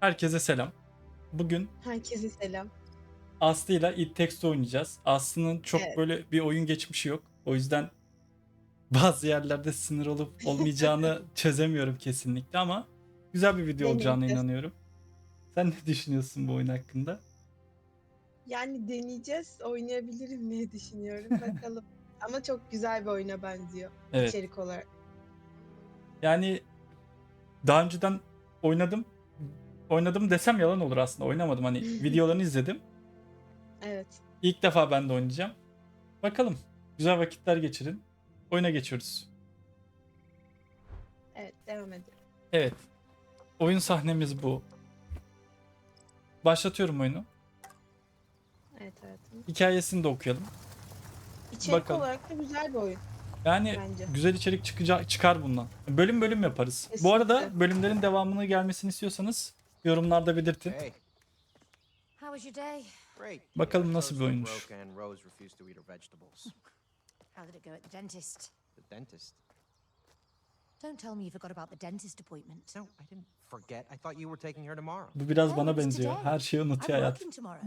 Herkese selam. Bugün Herkese selam. Aslı ile It Takes Two oynayacağız. Aslı'nın çok Evet. böyle bir oyun geçmişi yok. O yüzden bazı yerlerde sınır olup olmayacağını çözemiyorum kesinlikle ama güzel bir video olacağına Deneyeceğiz. inanıyorum. Sen ne düşünüyorsun bu oyun hakkında? Yani deneyeceğiz, oynayabilirim diye düşünüyorum. Bakalım. Ama çok güzel bir oyuna benziyor Evet. içerik olarak. Yani daha önceden oynadım. Oynadım desem yalan olur aslında. Oynamadım hani videolarını izledim. Evet. İlk defa ben de oynayacağım. Bakalım. Güzel vakitler geçirin. Oyuna geçiyoruz. Evet, devam edelim. Evet. Oyun sahnemiz bu. Başlatıyorum oyunu. Evet, evet. Hikayesini de okuyalım. İçerik Bakalım. olarak da güzel bir oyun Yani bence. güzel içerik çıkacak çıkar bundan. Bölüm bölüm yaparız. Bu arada Kesinlikle. bölümlerin devamını gelmesini istiyorsanız yorumlarda belirtin. Hey, How was your day? great. Bakalım Yeah, nasıl toast bir was oyunmuş. broke and Rose refused to eat her vegetables. How did it go at the dentist? The dentist. Don't tell me you forgot about the dentist appointment. No, I didn't forget. I thought you were taking her tomorrow. Bu biraz Oh, bana it's benziyor. today. Her şeyi I'm unutuyor hayat. working tomorrow.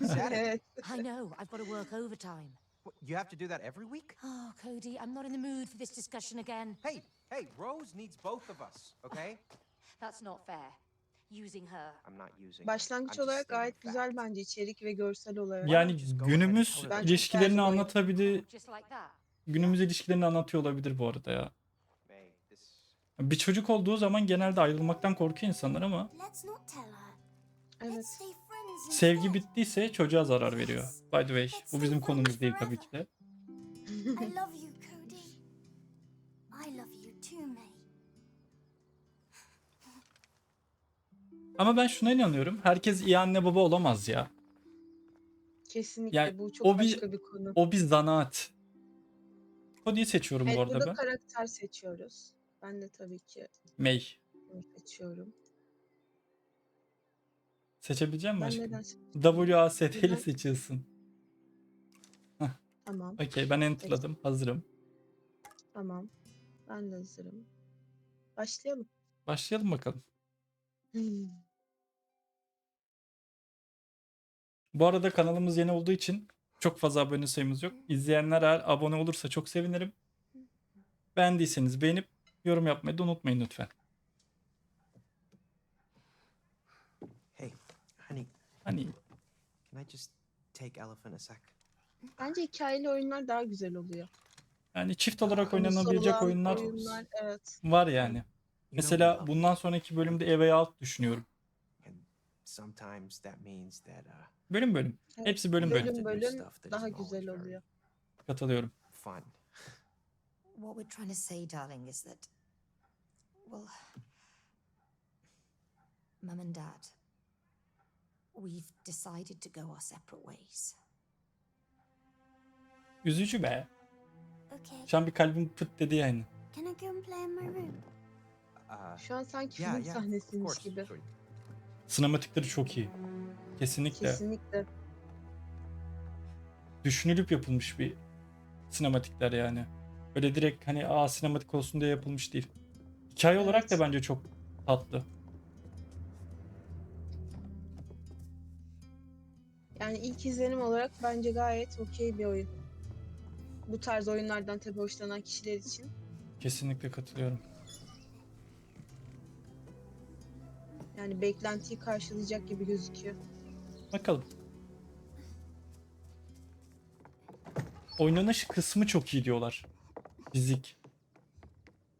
Is that it? I know. I've got to work overtime. What, You have to do that every week? Oh, Cody, I'm not in the mood for this discussion again. Hey, hey, Rose needs both of us, okay? That's not fair. Using her. I'm not using. her. Başlangıç I'm just olarak stating gayet güzel bence içerik ve görsel olarak. Yani günümüz ilişkilerini oyunu. anlatabilir. Just like that. Günümüz ilişkilerini anlatıyor olabilir bu arada ya. May, this. Bir çocuk olduğu zaman genelde ayrılmaktan korkuyor insanlar ama Let's not tell her. Evet. Let's stay friends sevgi bittiyse çocuğa zarar veriyor. By the way bu bizim konumuz değil tabii ki de. I love Ama ben şuna inanıyorum. Herkes iyi anne baba olamaz ya. Kesinlikle Yani bu çok o bir- başka bir konu. O bir zanaat. Cody'yi seçiyorum Evet, bu arada burada ben. karakter seçiyoruz. Ben de tabii ki May. bunu seçiyorum. Seçebilecek misin Ben aşkım? neden seç- WASD'li Neden? seçiyorsun. Tamam, Okey ben enterladım. Hazırım. tamam. Ben de hazırım. Başlayalım. Başlayalım bakalım. Bu arada kanalımız yeni olduğu için çok fazla abone sayımız yok. İzleyenler eğer abone olursa çok sevinirim. Beğendiyseniz beğenip yorum yapmayı da unutmayın lütfen. Hey, honey, Hani can I just take Elephant a sec? Bence hikayeli oyunlar daha güzel oluyor. yani çift olarak Konusu oynanabilecek oyunlar oyunlar, evet. var yani. Mesela bundan sonraki bölümde Way Out düşünüyorum. and sometimes that means that uh, Bölüm bölüm. Hepsi bölüm bölüm. Bölüm bölüm daha güzel oluyor. Katılıyorum. fun. What we're trying to say, darling, is that. Well. Mum and Dad. We've decided to go our separate ways. Üzücü be. Okay. Şu an bir kalbim pıt dedi yani. Can I go and play in my room? Uh, Şu an sanki yeah, film yeah, sahnesiymiş course. gibi. Sure. Sinematikleri çok iyi. Kesinlikle. Kesinlikle. düşünülüp yapılmış bir sinematikler yani. Öyle direkt hani aa sinematik olsun diye yapılmış değil. Hikaye olarak da Evet. bence çok tatlı. Yani ilk izlenim olarak bence gayet okey bir oyun. Bu tarz oyunlardan tabii hoşlanan kişiler için. Kesinlikle katılıyorum. Yani beklentiyi karşılayacak gibi gözüküyor. Bakalım. Oynanış kısmı çok iyi diyorlar. Fizik.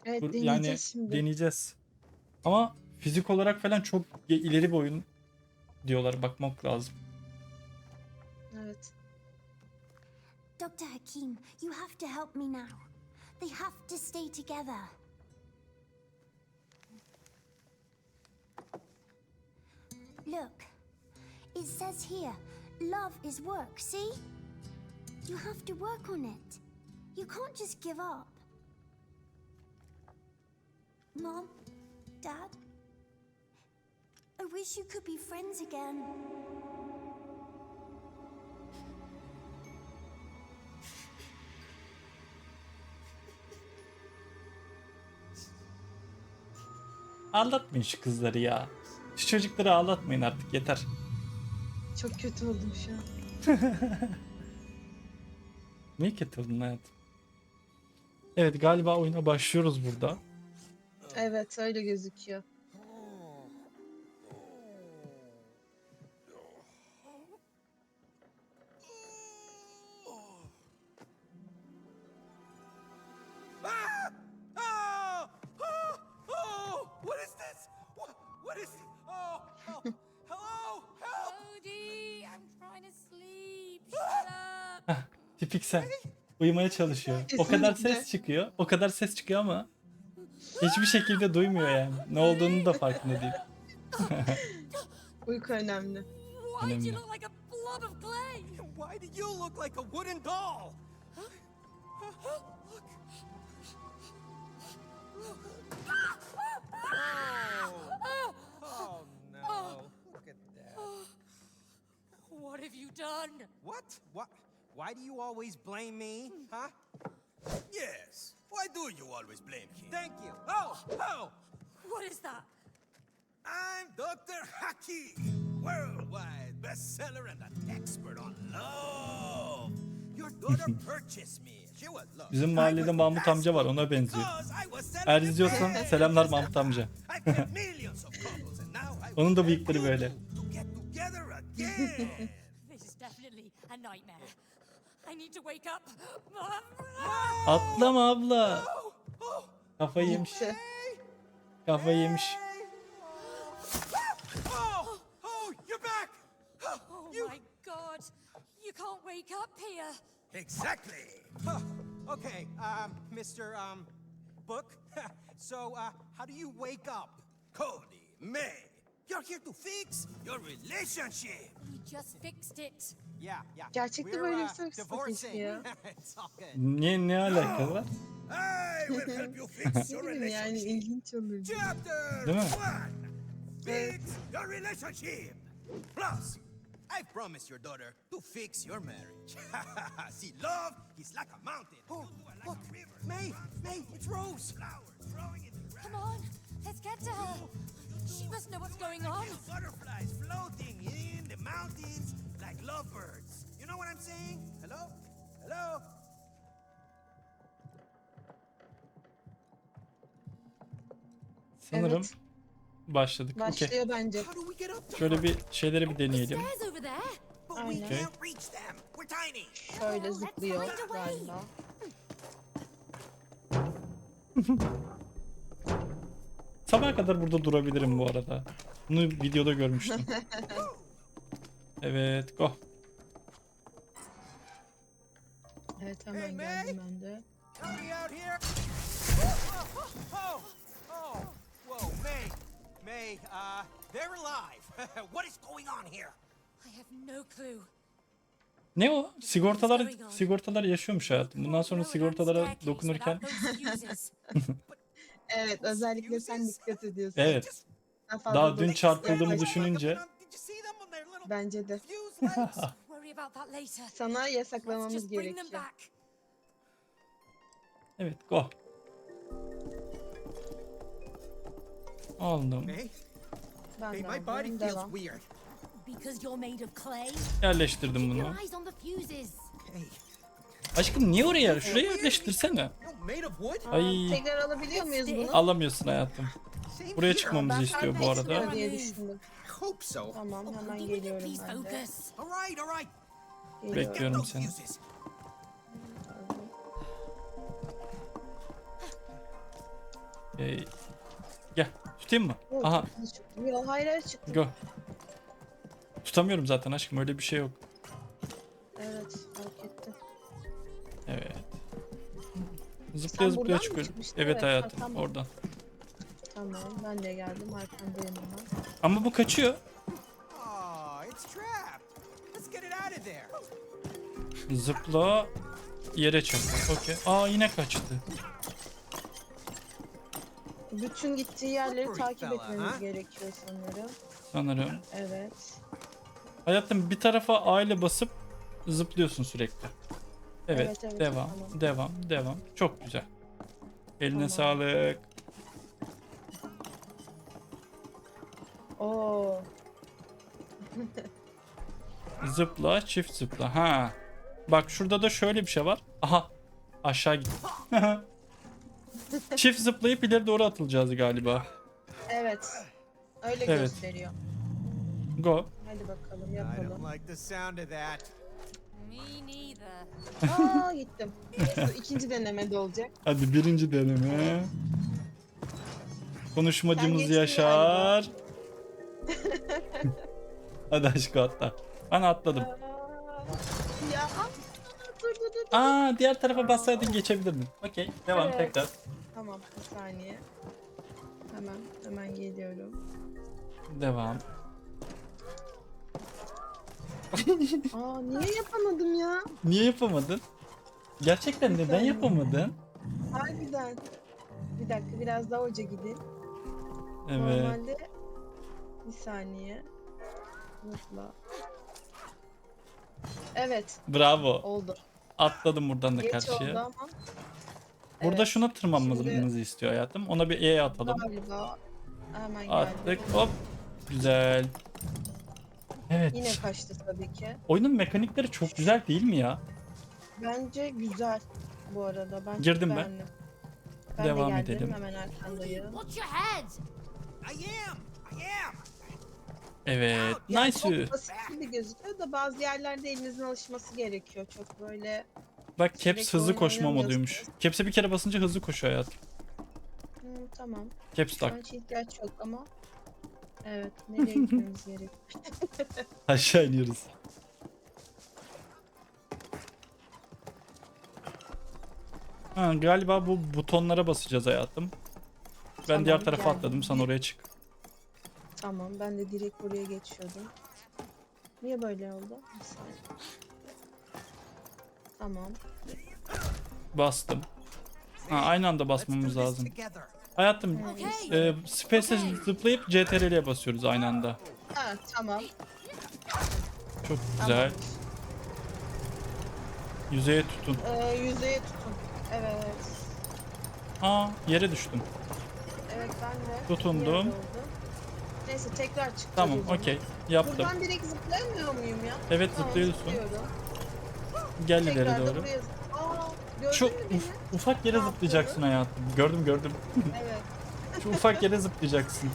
Evet Dur, deneyeceğiz yani şimdi. deneyeceğiz. Ama fizik olarak falan çok ileri bir oyun diyorlar. Bakmak lazım. Evet. Dr. Hakim, you have to help me now. They have to stay together. Look, it says here, love is work, see? You have to work on it. You can't just give up. Mom, Dad, I wish you could be friends again. Anlatmayın şu kızları ya. Şu çocukları ağlatmayın artık yeter. Çok kötü oldum şu an. Niye kötü oldun hayatım? Evet galiba oyuna başlıyoruz burada. Evet öyle gözüküyor. Tipiksel. Uyumaya çalışıyor. O kadar Kesinlikle. ses çıkıyor. O kadar ses çıkıyor ama hiçbir şekilde duymuyor yani. Ne olduğunu da farkında değil. Uyku önemli. Why do Önemli. you look like a blob of clay? Why do you look like a wooden doll? Oh! Oh no! Look at that. What have you done? What? What? Why do you always blame me? Huh? Yes. Why do you always blame him? Thank you. Oh, oh! What is that? I'm Dr. Haki, worldwide bestseller and an expert on love. Your daughter purchased me. She was loved. Bizim mahallede Mahmut amca var ona benziyor. Eğer izliyorsan selamlar Mahmut amca. Onun da bıyıkları böyle. I need to wake up. Atlama abla. oh, oh, Kafayı yemiş. Gitti. Kafayı yemiş. oh, oh, you're back. Oh my god. You can't wake up here. Exactly. Huh, okay, um, Mr. Um, Book. so, uh, how do you wake up? Cody, May, you're here to fix your relationship. We just fixed it. Yeah, yeah. Gerçekte böyle bir uh, divorcing. keşke ya. Niye ne alaka var? Ne bileyim yani ilginç olur. Chapter Değil mi? Fix your relationship. Plus, I promised your daughter to fix your marriage. See, love is like a mountain. Oh, look, river. May, May, it's Rose. Flowers growing in the Come ground. on, let's get to her. She must know what's going on. Butterflies floating in the mountains like lovebirds. You know what I'm saying? Hello? Hello? Sanırım Evet. başladık. Okey. Başlıyor bence. How do we get up there? Şöyle bir şeyleri bir deneyelim. Stairs over there. But we Aynen. can't reach them. We're tiny. Şöyle zıplıyor galiba. Sabaha kadar burada durabilirim bu arada. Bunu videoda görmüştüm. Evet, go. Evet hemen geldim ben de. May, uh, they're alive. what is going on here? I have no clue. Ne o? Sigortalar sigortalar yaşıyormuş hayatım. Bundan sonra sigortalara dokunurken Evet özellikle sen dikkat ediyorsun. evet. Daha, fazla Daha dün dokunup çarpıldığımı düşününce Bence de. Sana yasaklamamız gerekiyor. evet go. Aldım. Ben de aldım. Devam. Yerleştirdim bunu. Aşkım niye oraya? Şuraya yerleştirsene. Ay Tekrar alabiliyor muyuz bunu? alamıyorsun hayatım. Buraya çıkmamızı istiyor bu arada. diye düşündüm. I hope so. Tamam hemen geliyorum ben de. All right, all right. Geliyorum. Get Bekliyorum those seni. fuses. Ee, gel. Tutayım mı? Aha. Yok hayır hayır çıktım. Go. Tutamıyorum zaten aşkım öyle bir şey yok. Zıplaya Sen zıplaya buradan mı çıkıyorum. Evet Evet, ha, hayatım tamam. oradan. Tamam ben de geldim arkandayım hemen. Ama bu kaçıyor. İt's trapped. Let's get it out of there. Zıpla yere çök. Okey. Aa yine kaçtı. Bütün gittiği yerleri takip etmemiz gerekiyor sanırım. Sanırım. Evet. Hayatım bir tarafa A ile basıp zıplıyorsun sürekli. Evet, Evet, evet, devam, tamam. devam, devam. Çok güzel. Eline Tamam. sağlık. Oo. Zıpla, çift zıpla. Ha. Bak şurada da şöyle bir şey var. Aha. Aşağı git. çift zıplayıp ileri doğru atılacağız galiba. Evet. Öyle Evet. gösteriyor. Go. Hadi bakalım yapalım. Aa gittim. Bu ikinci denemede olacak. Hadi birinci deneme. Konuşmacımız geçtin Yaşar. Hadi aşkı atla. Ben atladım. Ya dur dur. dur. Aa diğer tarafa bassaydın geçebilirdin. Okey devam Evet. tekrar. Tamam bir saniye. Hemen hemen geliyorum. Devam. Aa niye yapamadım ya? Niye yapamadın? Gerçekten neden yapamadın? Harbiden. Bir dakika biraz daha hoca gidin. Evet. Normalde bir saniye. Zıpla. Evet Bravo. oldu. Atladım buradan da Geç karşıya. oldu ama. Burada Evet, şuna tırmanmamızı istiyor hayatım. Ona bir E atalım. Galiba hemen geldi. Attık. Hop. Güzel. Evet. Yine kaçtı tabii ki. Oyunun mekanikleri çok güzel değil mi ya? Bence güzel bu arada. Ben Girdim ben. beğendim. Ben Devam de geldim. edelim. Hemen arkandayım. Watch your head. I am! I am! Evet. Yani Nice. çok basit gibi gözüküyor da bazı yerlerde elinizin alışması gerekiyor. Çok böyle Bak Caps Sürekli hızlı koşma moduymuş. oynamıyorsunuz. Caps'e bir kere basınca hızlı koşuyor hayatım. Hı, tamam. Caps Şu tak. an hiç ihtiyaç yok ama Evet, nereye gitmemiz gerekiyor? Aşağı iniyoruz. Ha, galiba bu butonlara basacağız hayatım. Ben Tamam, diğer tarafa geldim. atladım. Sen oraya çık. Tamam, ben de direkt oraya geçiyordum. Niye böyle oldu? Bir saniye. Tamam. Bastım. Ha, aynı anda basmamız lazım. Hayatım e, Space'e zıplayıp CTRL'ye basıyoruz aynı anda. Ha, tamam. Çok güzel. Yüzeye tutun. Ee, yüzeye tutun. Evet. Aa yere düştüm. Evet ben de. Tutundum. oldu. Neyse tekrar çıkacağız Tamam okey. Yaptım. Buradan direkt zıplayamıyor muyum ya? Evet Tamam, zıplıyorsun. zıplıyorum. Gel Tekrar ileri da doğru. buraya gördün Şu mü beni? uf- ufak yere Ne zıplayacaksın hayatım. Gördüm gördüm. Evet. Şu ufak yere zıplayacaksın.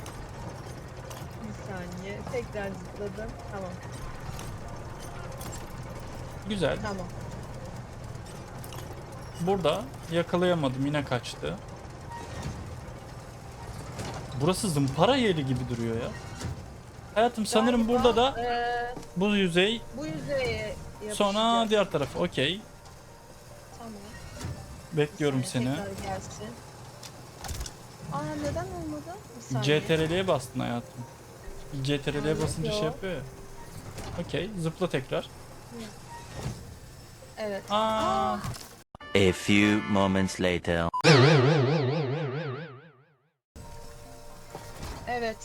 Bir saniye. Tekrar zıpladım. Tamam. Güzel. Tamam. Burada yakalayamadım yine kaçtı. Burası zımpara yeri gibi duruyor ya. Hayatım sanırım Galiba, burada da eee, bu yüzey bu yüzeye yapışacağız. sonra diğer taraf. Okey. Bekliyorum seni. Tekrar gelsin. Aa neden olmadı? Bir saniye. CTRL'ye bastın hayatım. CTRL'ye basınca şey yapıyor ya. Okey zıpla tekrar. Evet. Aa, A few moments later. Evet.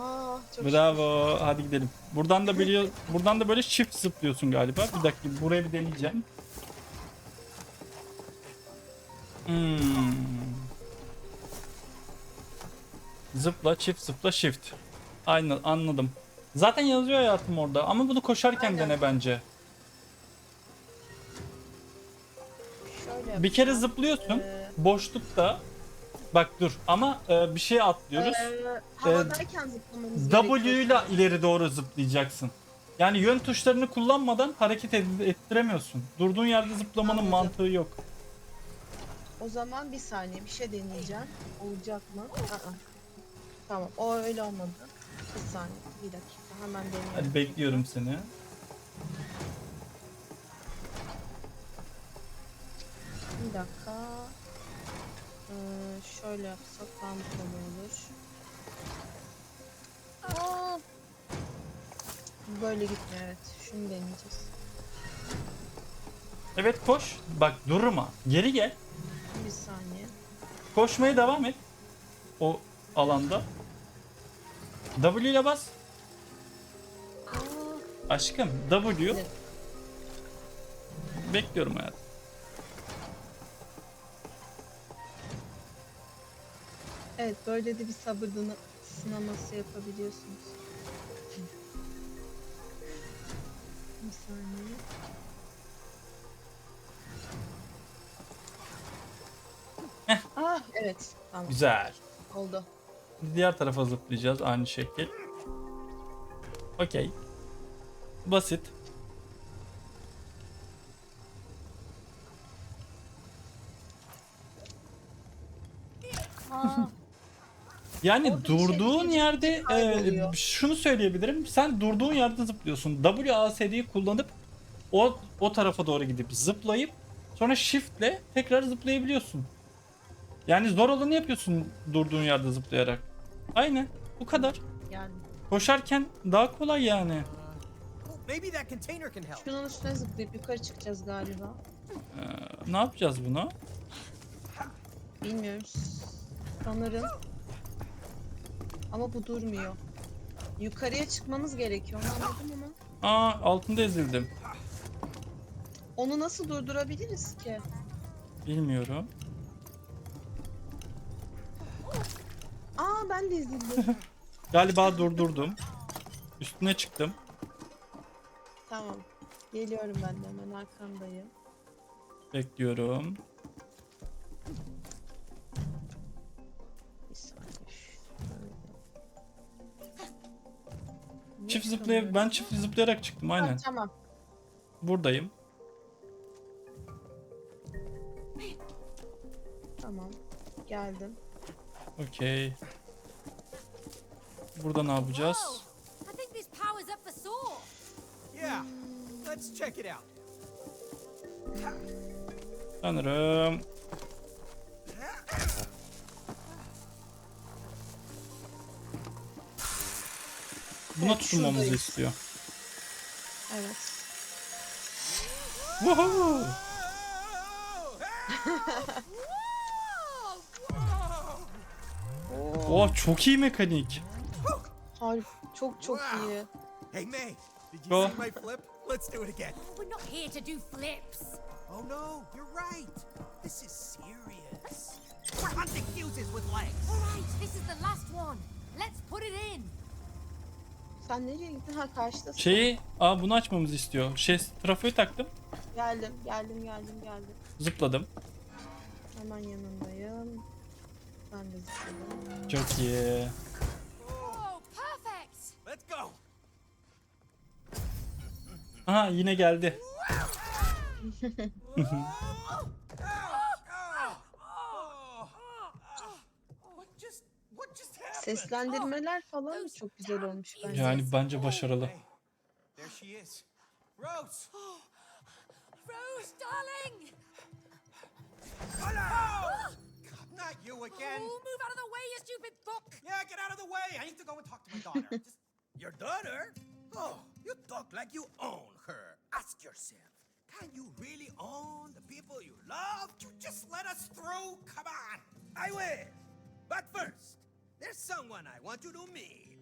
Aa çok bravo. Hadi gidelim. Buradan da biliyor buradan da böyle çift zıplıyorsun galiba. Bir dakika buraya bir deneyeceğim. Hmm. Zıpla, çift zıpla, shift. Aynı anladım. Zaten yazıyor hayatım orada ama bunu koşarken Aynen. dene bence. Şöyle Bir kere zıplıyorsun. Ee, Boşlukta Bak dur ama e, bir şey atlıyoruz. Eee, havadayken zıplamamız W ile ileri doğru zıplayacaksın. Yani yön tuşlarını kullanmadan hareket ettiremiyorsun. Durduğun yerde zıplamanın Anladım. mantığı yok. O zaman bir saniye bir şey deneyeceğim. Olacak mı? Aa. Tamam o öyle olmadı. Bir saniye bir dakika hemen deniyorum. Hadi bekliyorum seni. Bir dakika. Ee, şöyle yapsak daha kolay olur? Aa! Böyle gitmiyor evet. Şunu deneyeceğiz. Evet koş. Bak durma. Geri gel. Koşmaya devam et. O alanda. W ile bas. Aşkım W. Bekliyorum hayatım. evet böyle de bir sabırını sınaması yapabiliyorsunuz. Bir saniye. Ah evet tamam Güzel. oldu. Diğer tarafa zıplayacağız aynı şekil. Okey. Basit. Yani Orada şey durduğun yerde şey kayboluyor. e, şunu söyleyebilirim. Sen durduğun yerde zıplıyorsun. WASD'yi kullanıp o o tarafa doğru gidip zıplayıp sonra shift'le tekrar zıplayabiliyorsun. Yani zor olanı yapıyorsun durduğun yerde zıplayarak. Aynen. Bu kadar. yani Koşarken daha kolay yani. Maybe that container can help. şunun üstüne zıplayıp yukarı çıkacağız galiba. Ee, ne yapacağız bunu? Bilmiyoruz. Sanırım. Ama bu durmuyor. Yukarıya çıkmamız gerekiyor. Onu anladım ama. Aa altında ezildim. Onu nasıl durdurabiliriz ki? Bilmiyorum. Aa ben de ezildim. Galiba durdurdum. Üstüne çıktım. tamam. Geliyorum ben de hemen arkandayım. Bekliyorum. Bir saniye. şöyle. Niye Çift zıplay ben çift zıplayarak çıktım Ha, aynen. tamam. Buradayım. Tamam. Geldim. Okey. Burada ne yapacağız? Out. Sanırım buna tutunmamızı istiyor. Evet. Woohoo! Oh çok iyi mekanik. Harbi çok çok Wow. iyi. Hey, May, did you see my flip? Let's do it again. We're not here to do flips. Oh no, you're right. This is serious. We're hunting fuses with legs. All right, this is the last one. Let's put it in. Sen nereye gittin? Ha karşıdasın. Şeyi, aa bunu açmamızı istiyor. Şey, trafoyu taktım. Geldim, geldim, geldim, geldim. Zıpladım. Hemen yanındayım. Ben de zıpladım. Çok iyi. Oh, perfect. Let's go. Aha yine geldi. Seslendirmeler falan da çok güzel olmuş bence. Yani bence başarılı. Rose. Rose, darling. Hello. Not you again. Oh, move out of the way, you stupid fuck. Yeah, get out of the way. I need to go and talk to my daughter. Just... Your daughter? Oh, you talk like you own her. Ask yourself, can you really own the people you love? You just let us through? Come on. I will. But first, there's someone I want you to meet.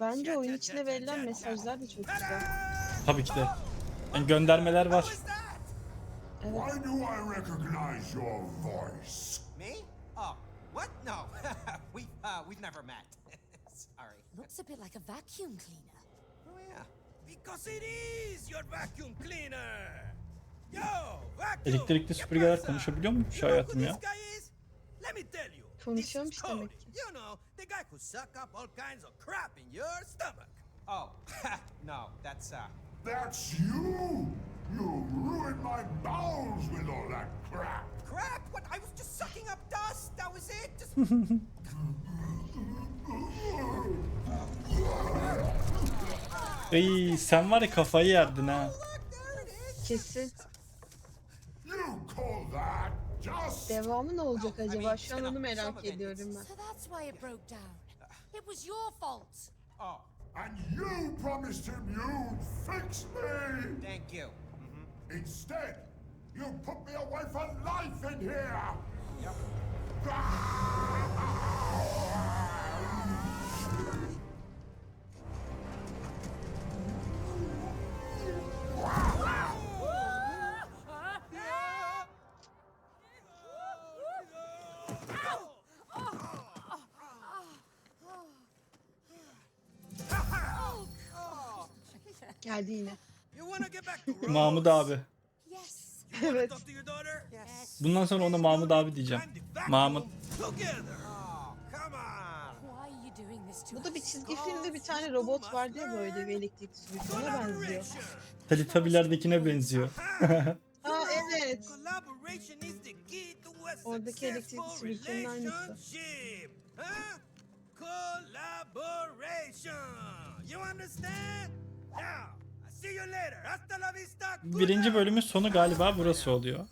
Bence oyun içinde verilen mesajlar da çok güzel. Tabii ki de. Yani göndermeler How var. Evet. Why do I recognize your voice? Me? What? No, we uh, we've never met. Sorry. Looks a bit like a vacuum cleaner. Oh yeah. Because it is your vacuum cleaner. Yo, vacuum. Elektrikli ¿qué süpürgeler pasa? konuşabiliyor mu You know who hayatım ya? this guy is? Let me tell you. Konuşuyormuş this is Cody. demek ki. You know, the guy who suck up all kinds of crap in your stomach. Oh, no, that's uh. That's you! You ruined my bowels with all that crap! Crap! What? I was just sucking up dust. That was it. Ey sen var ya kafayı yerdin ha. Kesin. Devamı ne olacak acaba? Şu an onu merak ediyorum ben. So that's why it broke down. It was your fault. Oh, And you promised him you'd fix me! thank you. Instead, you put me away for life in here! Yep. Geldi yine. Mahmut abi. evet. Bundan sonra ona Mahmut abi diyeceğim. Mahmut. Bu da bir çizgi filmde bir tane robot vardı ya böyle bir elektrikli süpürge. Ona benziyor. Teletubby'lerdekine benziyor. Aa evet. Oradaki successful süpürgenin aynısı. Birinci bölümün sonu galiba burası oluyor.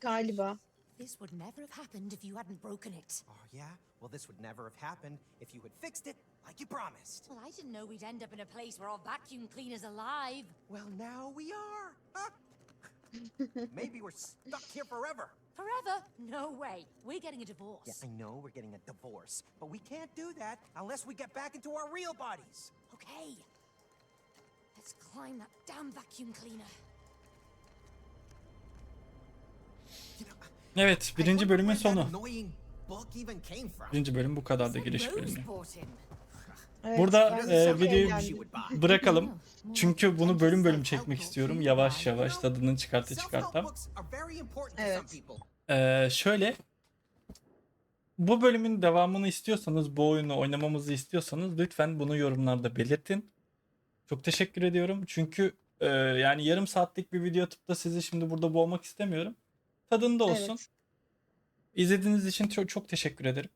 Galiba. This would never have happened if you hadn't broken it. Oh, yeah? Well, this would never have happened if you had fixed it like you promised. Well, I didn't know we'd end up in a place where our vacuum cleaner's alive. Well, now we are. Huh? Maybe we're stuck here forever. Forever? No way. We're getting a divorce. Yeah, I know we're getting a divorce, but we can't do that unless we get back into our real bodies. Okay. Let's climb that damn vacuum cleaner. You know, Evet birinci bölümün sonu. Birinci bölüm bu kadar da giriş bölümü. Evet, Burada e, videoyu bırakalım. Çünkü bunu bölüm bölüm çekmek istiyorum. Yavaş yavaş tadını çıkarta çıkarta. Evet. Ee, şöyle bu bölümün devamını istiyorsanız, bu oyunu oynamamızı istiyorsanız lütfen bunu yorumlarda belirtin. Çok teşekkür ediyorum. Çünkü e, yani yarım saatlik bir video atıp da sizi şimdi burada boğmak istemiyorum. Tadında olsun. Evet. İzlediğiniz için çok çok teşekkür ederim.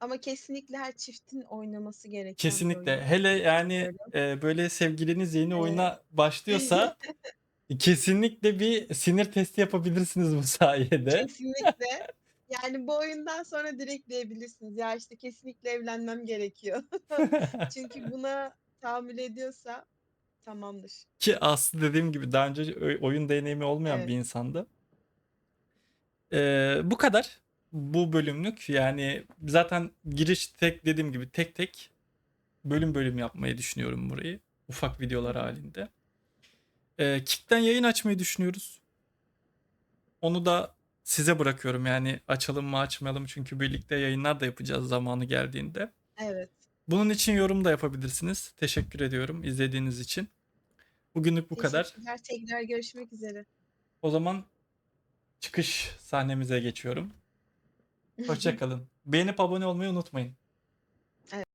Ama kesinlikle her çiftin oynaması gereken bir Kesinlikle. oyun. Hele yani e, böyle sevgiliniz yeni oyuna başlıyorsa kesinlikle bir sinir testi yapabilirsiniz bu sayede. Kesinlikle. Yani bu oyundan sonra direkt diyebilirsiniz. Ya işte kesinlikle evlenmem gerekiyor. Çünkü buna tahammül ediyorsa tamamdır. Ki Aslı dediğim gibi daha önce oyun deneyimi olmayan Evet. bir insandı. Ee, bu kadar. Bu bölümlük yani zaten giriş tek dediğim gibi tek tek bölüm bölüm yapmayı düşünüyorum burayı. Ufak videolar halinde. Ee, Kick'ten yayın açmayı düşünüyoruz. Onu da size bırakıyorum yani açalım mı açmayalım çünkü birlikte yayınlar da yapacağız zamanı geldiğinde. Evet. Bunun için yorum da yapabilirsiniz. Teşekkür ediyorum izlediğiniz için. Bugünlük bu kadar. Teşekkürler. Tekrar görüşmek üzere. O zaman çıkış sahnemize geçiyorum. Hoşçakalın. Beğenip abone olmayı unutmayın.